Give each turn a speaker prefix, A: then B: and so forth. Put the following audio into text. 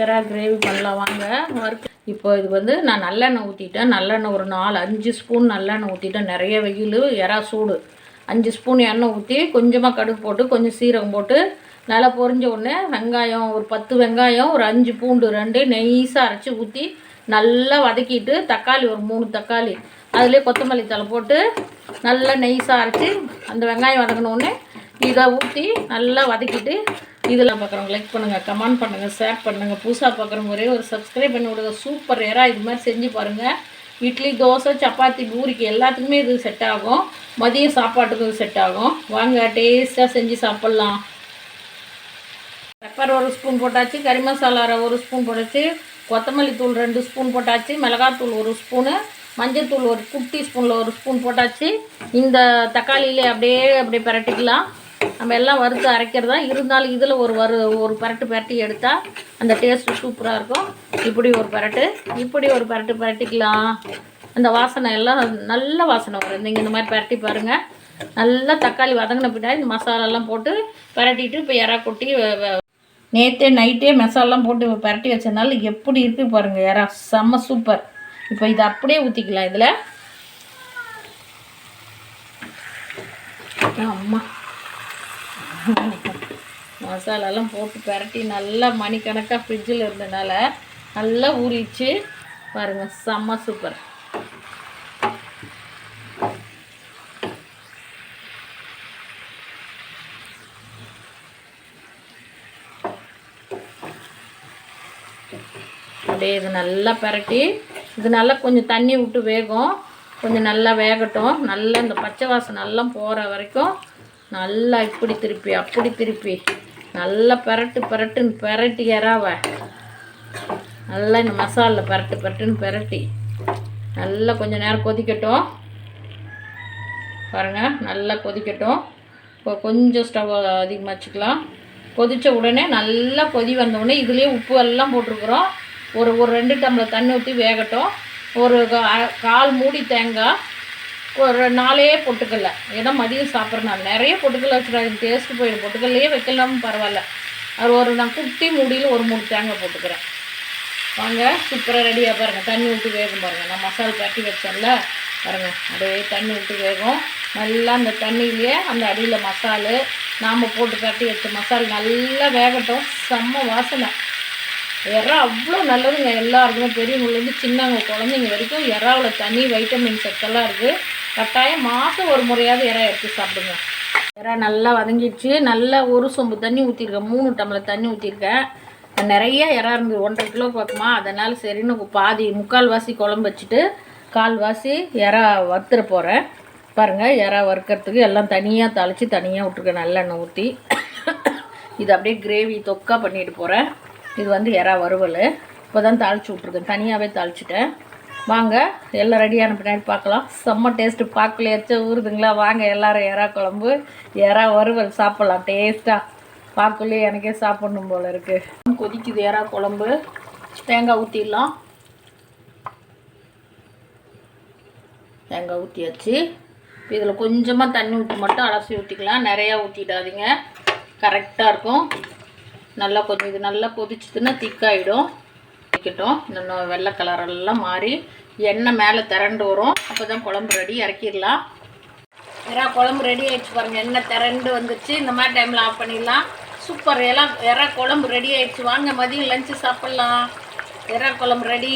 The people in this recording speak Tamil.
A: எறா கிரேவி பண்ணலாம். வாங்க வறுக்க இப்போ இது வந்து நான் நல்லெண்ணெய் ஊற்றிட்டேன் நல்லெண்ணெய் ஒரு நாலு அஞ்சு ஸ்பூன் நல்லெண்ணெய் ஊற்றிட்டேன் நிறைய வெயில் எறா சூடு. அஞ்சு ஸ்பூன் எண்ணெய் ஊற்றி கொஞ்சமாக கடுகு போட்டு கொஞ்சம் சீரகம் போட்டு நல்லா பொரிஞ்ச உடனே வெங்காயம் ஒரு பத்து வெங்காயம் ஒரு அஞ்சு பூண்டு ரெண்டு நெய்ஸாக அரைச்சி ஊற்றி நல்லா வதக்கிட்டு தக்காளி ஒரு மூணு தக்காளி. அதிலே கொத்தமல்லி தழை போட்டு நல்லா நெய்ஸாக அரைச்சி அந்த வெங்காயம் வதங்கின உடனே இதை ஊற்றி நல்லா வதக்கிட்டு இதெல்லாம் பார்க்குறவங்க லைக் பண்ணுங்கள் கமெண்ட் பண்ணுங்கள் ஷேர் பண்ணுங்கள் புதுசாக பார்க்குறவங்க ஒரே ஒரு சப்ஸ்கிரைப் பண்ணி விடுங்க. சூப்பர் ரேராக இது மாதிரி செஞ்சு பாருங்கள் இட்லி தோசை சப்பாத்தி பூரிக்கு எல்லாத்துக்குமே இது செட் ஆகும். மதியம் சாப்பாட்டுக்கு இது செட் ஆகும். வாங்க டேஸ்ட்டாக செஞ்சு சாப்பிட்லாம். பெப்பர் ஒரு ஸ்பூன் போட்டாச்சு கறி மசாலா ஒரு ஸ்பூன் போட்டாச்சு கொத்தமல்லி தூள் ரெண்டு ஸ்பூன் போட்டாச்சு மிளகாத்தூள் ஒரு ஸ்பூனு மஞ்சள்தூள் ஒரு குட்டி ஸ்பூனில் ஒரு ஸ்பூன் போட்டாச்சு. இந்த தக்காளியிலே அப்படியே அப்படியே பிரட்டிக்கலாம். நம்ம எல்லாம் வறுத்து அரைக்கிறது? தான் இருந்தாலும் இதில் ஒரு வறு ஒரு பரட்டு பரட்டி எடுத்தால் அந்த டேஸ்ட்டு சூப்பராக இருக்கும். இப்படி ஒரு பரட்டு இப்படி ஒரு பரட்டு பரட்டிக்கலாம். அந்த வாசனை எல்லாம் நல்ல வாசனை வரும். நீங்கள் இந்த மாதிரி பரட்டி பாருங்கள் நல்லா தக்காளி வதங்கின பின்னாடி இந்த மசாலாலாம் போட்டு பரட்டிட்டு இப்போ இறா கொட்டி நேற்றே நைட்டே மசாலாம் போட்டு பரட்டி வச்சதுனால எப்படி இருக்குது பாருங்கள் இறா செம்ம சூப்பர் இப்போ இதை அப்படியே ஊற்றிக்கலாம் இதில். அம்மா. மசாலாலாம் போட்டு பரட்டி நல்லா மணிக்கணக்காக ஃப்ரிட்ஜில் இருந்தனால நல்லா ஊறிச்சு பாருங்கள் செம்ம சூப்பர் அப்படியே இது நல்லா பரட்டி இது நல்லா கொஞ்சம் தண்ணி விட்டு வேகும். கொஞ்சம் நல்லா வேகட்டும். நல்லா இந்த பச்சை வாசனை நல்லா போகிற வரைக்கும் நல்லா இப்படி திருப்பி அப்படி திருப்பி. நல்லா பரட்டு பரட்டுன்னு பரட்டி இறாவ. நல்லா இந்த மசாலில் பரட்டு பரட்டுன்னு பரட்டி. நல்லா கொஞ்சம் நேரம் கொதிக்கட்டும். பாருங்கள் நல்லா கொதிக்கட்டும். இப்போ கொஞ்சம் ஸ்டவ் அதிகமாக வச்சுக்கலாம். கொதித்த உடனே நல்லா கொதி வந்த உடனே இதுலேயே உப்பு எல்லாம் போட்டிருக்குறோம். ஒரு ஒரு ரெண்டு டம்ளர் தண்ணி ஊற்றி வேகட்டும். ஒரு கா- கால் மூடி தேங்காய் ஒரு நாளே பொட்டுக்கல்ல ஏன்னா மதியம் சாப்பிட்றேன் நிறைய பொட்டுக்கல்ல வச்சுருக்காங்க டேஸ்ட்டு போயிடும். பொட்டுக்கல்லையே வைக்கலாமும் பரவாயில்ல. அது ஒரு நான் குட்டி மூடியில் ஒரு மூணு தேங்காய் போட்டுக்கிறேன். வாங்க சூப்பராக ரெடியாக பாருங்கள் தண்ணி விட்டு வேகும் பாருங்கள் நான் மசாலா பரட்டி வச்சேன்ல பாருங்கள் அப்படியே தண்ணி விட்டு வேகும். நல்லா அந்த தண்ணியிலேயே அந்த அடியில் மசாலு நாம் போட்டு தட்டி வச்ச மசால் நல்லா வேகட்டும். செம்ம வாசனை. எறா அவ்வளோ நல்லதுங்க. எல்லாருக்குமே பெரியவங்கலேருந்து சின்னவங்க குழந்தைங்க வரைக்கும் எறாவில் தனி வைட்டமின் சத்தெல்லாம் இருக்குது கட்டாயம் மாதம் ஒரு முறையாவது இறை எடுத்து சாப்பிடுங்க. இறா நல்லா வதங்கிடுச்சு. நல்லா ஒரு சொம்பு தண்ணி ஊற்றிருக்கேன் மூணு டம்ளர் தண்ணி ஊற்றிருக்கேன் நிறைய இறா இருந்தது ஒன்றரை கிலோ பார்க்குமா அதனால் சரின்னு பாதி முக்கால் வாசி குழம்பு வச்சுட்டு கால்வாசி இறா வறுத்துற போகிறேன் பாருங்கள் இறா வறுக்கிறதுக்கு எல்லாம் தனியாக தாளித்து தனியாக விட்ருக்கேன் நல்லெண்ணெய் ஊற்றி இது அப்படியே கிரேவி தொக்கா பண்ணிட்டு போகிறேன் இது வந்து இறா வறுவல். இப்போ தான் தாளிச்சு விட்ருக்கேன் தனியாகவே தாளிச்சிட்டேன். வாங்க எல்லாம் ரெடியான பின்னாடி பார்க்கலாம். செம்ம டேஸ்ட்டு பார்க்கல ஊறுதுங்களா? வாங்க எல்லாரும் எறா குழம்பு எறா வறுவல் சாப்பிட்லாம். டேஸ்ட்டாக பார்க்கலே எனக்கே சாப்பிடணும் போல இருக்குது கொதிக்குது எறா குழம்பு. தேங்காய் ஊற்றிடலாம் தேங்காய் ஊற்றியாச்சு இதில் கொஞ்சமாக தண்ணி ஊற்றி மட்டும் அலசி ஊற்றிக்கலாம் நிறையா ஊற்றிடாதீங்க கரெக்டாக இருக்கும். நல்லா கொஞ்சம் இது நல்லா கொதிச்சுதுன்னா திக்காயிடும் கொதிக்கட்டும் இன்னும் வெள்ளை கலரெல்லாம் மாறி எண்ணெய் மேலே திரண்டு வரும். அப்போ தான் குழம்பு ரெடி இறக்கிடலாம். எறா குழம்பு ரெடி ஆகிடுச்சு பாருங்கள் எண்ணெய் திரண்டு வந்துச்சு. இந்த மாதிரி டைமில் ஆஃப் பண்ணிடலாம். சூப்பர் எல்லாம் எறா குழம்பு ரெடி ஆகிடுச்சு வாங்க மதியம் லஞ்சு சாப்பிட்லாம். எறா குழம்பு ரெடி